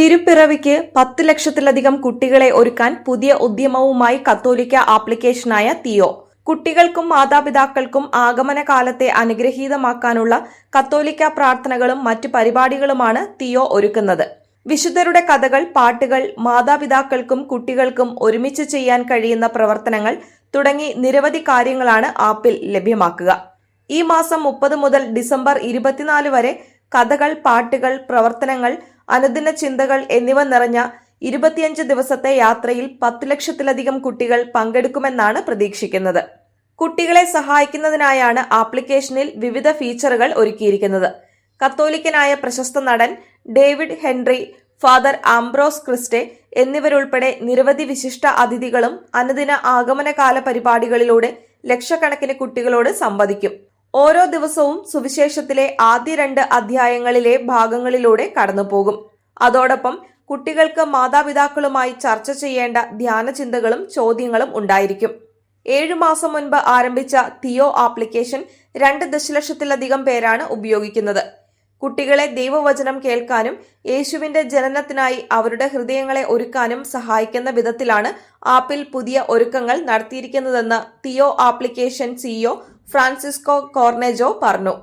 തിരുപ്പിറവിക്ക് പത്ത് ലക്ഷത്തിലധികം കുട്ടികളെ ഒരുക്കാൻ പുതിയ ഉദ്യമവുമായി കത്തോലിക്ക ആപ്ലിക്കേഷനായ തിയോ. കുട്ടികൾക്കും മാതാപിതാക്കൾക്കും ആഗമന കാലത്തെ അനുഗ്രഹീതമാക്കാനുള്ള കത്തോലിക്ക പ്രാർത്ഥനകളും മറ്റ് പരിപാടികളുമാണ് തിയോ ഒരുക്കുന്നത്. വിശുദ്ധരുടെ കഥകൾ പാട്ടുകൾ മാതാപിതാക്കൾക്കും കുട്ടികൾക്കും ഒരുമിച്ച് ചെയ്യാൻ കഴിയുന്ന പ്രവർത്തനങ്ങൾ തുടങ്ങി നിരവധി കാര്യങ്ങളാണ് ആപ്പിൽ ലഭ്യമാക്കുക. ഈ മാസം മുപ്പത് മുതൽ ഡിസംബർ ഇരുപത്തിനാല് വരെ കഥകൾ പാട്ടുകൾ പ്രവർത്തനങ്ങൾ അനുദിന ചിന്തകൾ എന്നിവ നിറഞ്ഞ ഇരുപത്തിയഞ്ച് ദിവസത്തെ യാത്രയിൽ പത്ത് ലക്ഷത്തിലധികം കുട്ടികൾ പങ്കെടുക്കുമെന്നാണ് പ്രതീക്ഷിക്കുന്നത്. കുട്ടികളെ സഹായിക്കുന്നതിനായാണ് ആപ്ലിക്കേഷനിൽ വിവിധ ഫീച്ചറുകൾ ഒരുക്കിയിരിക്കുന്നത്. കത്തോലിക്കനായ പ്രശസ്ത നടൻ ഡേവിഡ് ഹെൻറി ഫാദർ ആംബ്രോസ് ക്രിസ്റ്റെ എന്നിവരുൾപ്പെടെ നിരവധി വിശിഷ്ട അതിഥികളും അനുദിന ആഗമനകാല പരിപാടികളിലൂടെ ലക്ഷക്കണക്കിന് കുട്ടികളോട് സംവദിക്കും. ഓരോ ദിവസവും സുവിശേഷത്തിലെ ആദ്യ രണ്ട് അധ്യായങ്ങളിലെ ഭാഗങ്ങളിലൂടെ കടന്നുപോകും. അതോടൊപ്പം കുട്ടികൾക്ക് മാതാപിതാക്കളുമായി ചർച്ച ചെയ്യേണ്ട ധ്യാന ചിന്തകളും ചോദ്യങ്ങളും ഉണ്ടായിരിക്കും. ഏഴു മാസം മുൻപ് ആരംഭിച്ച തിയോ ആപ്ലിക്കേഷൻ രണ്ട് ദശലക്ഷത്തിലധികം പേരാണ് ഉപയോഗിക്കുന്നത്. കുട്ടികളെ ദൈവവചനം കേൾക്കാനും യേശുവിന്റെ ജനനത്തിനായി അവരുടെ ഹൃദയങ്ങളെ ഒരുക്കാനും സഹായിക്കുന്ന വിധത്തിലാണ് ആപ്പിൽ പുതിയ ഒരുക്കങ്ങൾ നടത്തിയിരിക്കുന്നതെന്ന് Theo application CEO Francisco Cornejo പറഞ്ഞു